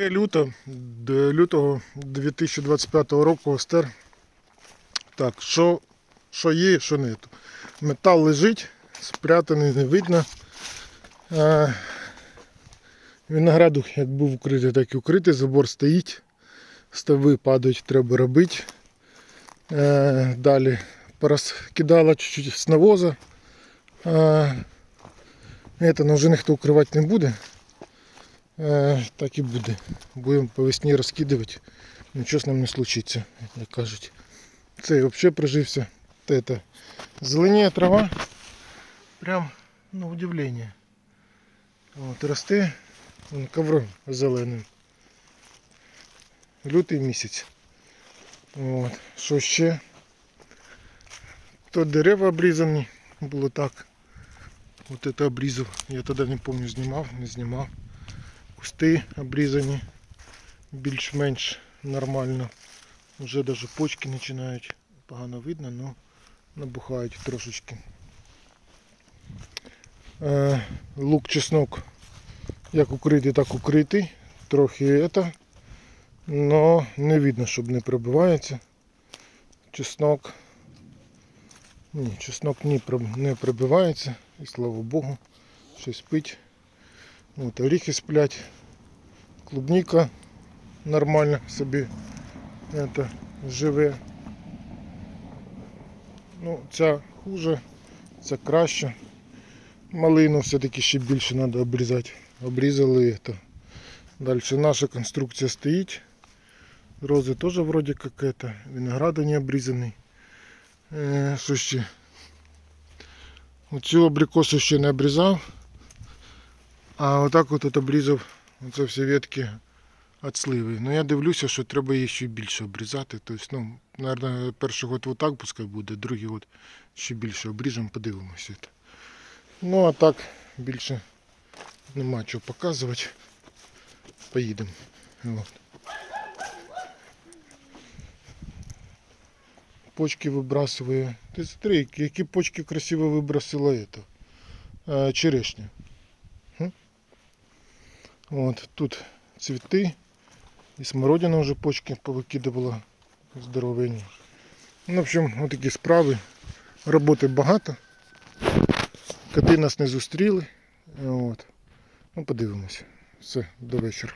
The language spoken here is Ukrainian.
Люто, лютого 2025 року Остер. Так, що, що є, що нету. Метал лежить, спрятаний, не видно. А, винограду як був укритий, так і укритий. Забор стоїть. Стави падають, треба робити. Е, далі порозкидала чуть-чуть з навоза. Е, це ну, вже ніхто укривати не буде. Е, так і буде. Будемо по весні розкидувати. Нічого з ним не случиться, як кажуть. Цей взагалі прижився. Це зеленіє трава. Прям на удивлення. От, росте вон, ковром зеленим. Лютий місяць. От. Що ще? Тут дерева обрізані. Було так. Вот это обрізав. Я тоді не пам'ятаю, знімав, не знімав. Кусти обрізані більш-менш нормально. Вже навіть почки починають погано видно, але набухають трошечки. Е, лук чеснок як укритий, так укритий. Трохи это, но не видно, щоб не пробивається. Чеснок. Ні, чеснок не, пробивається. І слава Богу, щось спить. От, оріхи сплять. Клубніка нормально собі это, живе. Ну, ця хуже, ця краще. Малину все-таки ще більше треба обрізати. Обрізали це. Далі наша конструкція стоїть. Рози теж вроде как это. Виноград не обрізаний. Е, що ще? Оцю абрикосу ще не обрізав. А отак от, от обрізав оце всі ветки від сливи. Ну я дивлюся, що треба її ще більше обрізати. Тобто, ну, наверное, перший год отак пускай буде, другий год ще більше обріжемо, подивимося. Ну а так більше нема чого показувати. Поїдемо. Почки вибрасує. Ти смотри, які- які почки красиво вибросила это. Е, черешня. От, тут цвіти. І смородина вже почки повикидувала здоровенні. Ну, в общем, отакі справи. Роботи багато. Коти нас не зустріли. От. Ну, Подивимось. Все, до вечора.